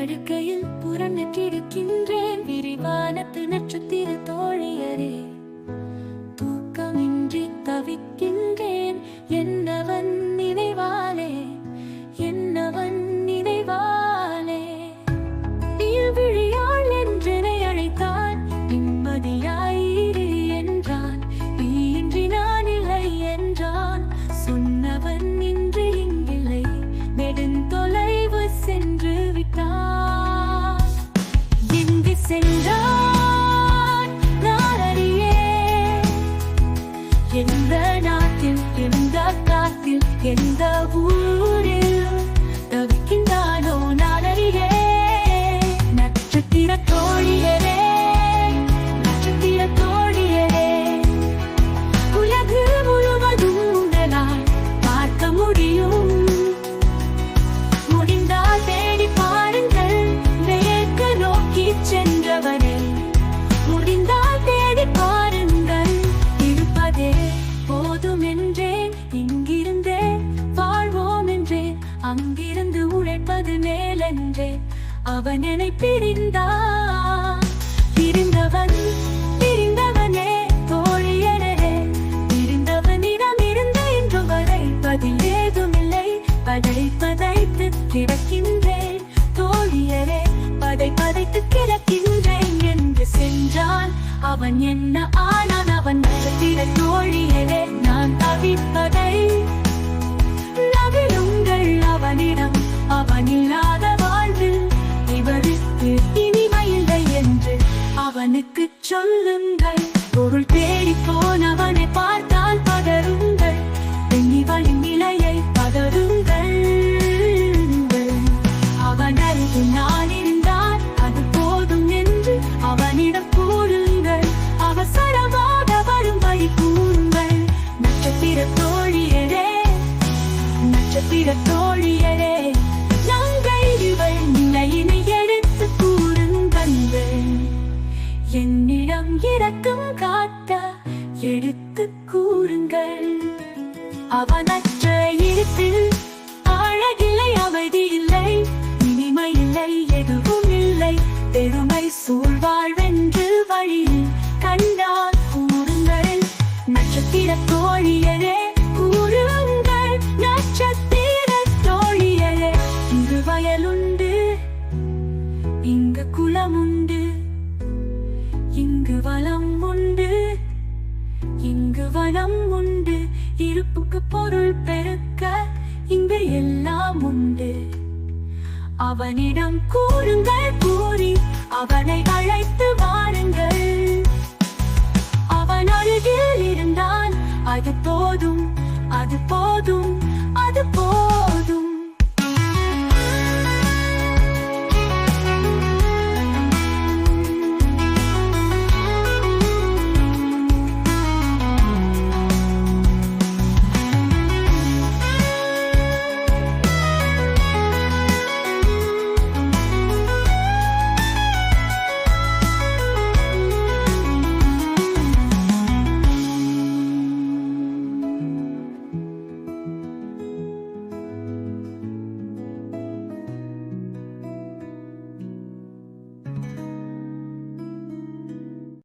படுக்கையில் புறநற்றிருக்கின்றேன் விரிவானத்து நட்சத்திர தோழியரே அங்கிருந்து உழைப்பது மேலென்றே அவன் என்னை பிரிந்தான் பிரிந்தவன் பிரிந்தவனே தோழியனே பிரிந்தவனிடம் இருந்து இன்று வரை பதில் ஏதுமில்லை. படை பதைத்து கிடக்கின்றேன் தோழியரே பதை பதைத்து கிடக்கின்றேன் என்று சென்றான். அவன் என்ன ஆனான்? அவன் நடத்திட தோழியரே நான் தவிப்பதை நவிலுங்கள் சொல்லுங்கள். பொருள் தேடி போனவனை பார்த்தால் பதறுங்கள். இறக்கம் காட்ட எடுத்து கூறுங்கள். அவனற்ற இருப்பில் அழகில்லை அமைதி இல்லை இனிமை இல்லை எதுவும் இல்லை. பெருமை சூழ்வாழ்வென்று வழியில் கண்டால் கூறுங்கள். நட்சத்திர வளம் உண்டு. இங்கு வளம் உண்டு. இருப்புக்கு பொருள் பெருக்க இங்கு எல்லாம் உண்டு. அவனிடம் கூறுங்கள் கூறி அவனை அழைத்து வாருங்கள். அவன் அருகில் இருந்தான் அது போதும் அது போதும்.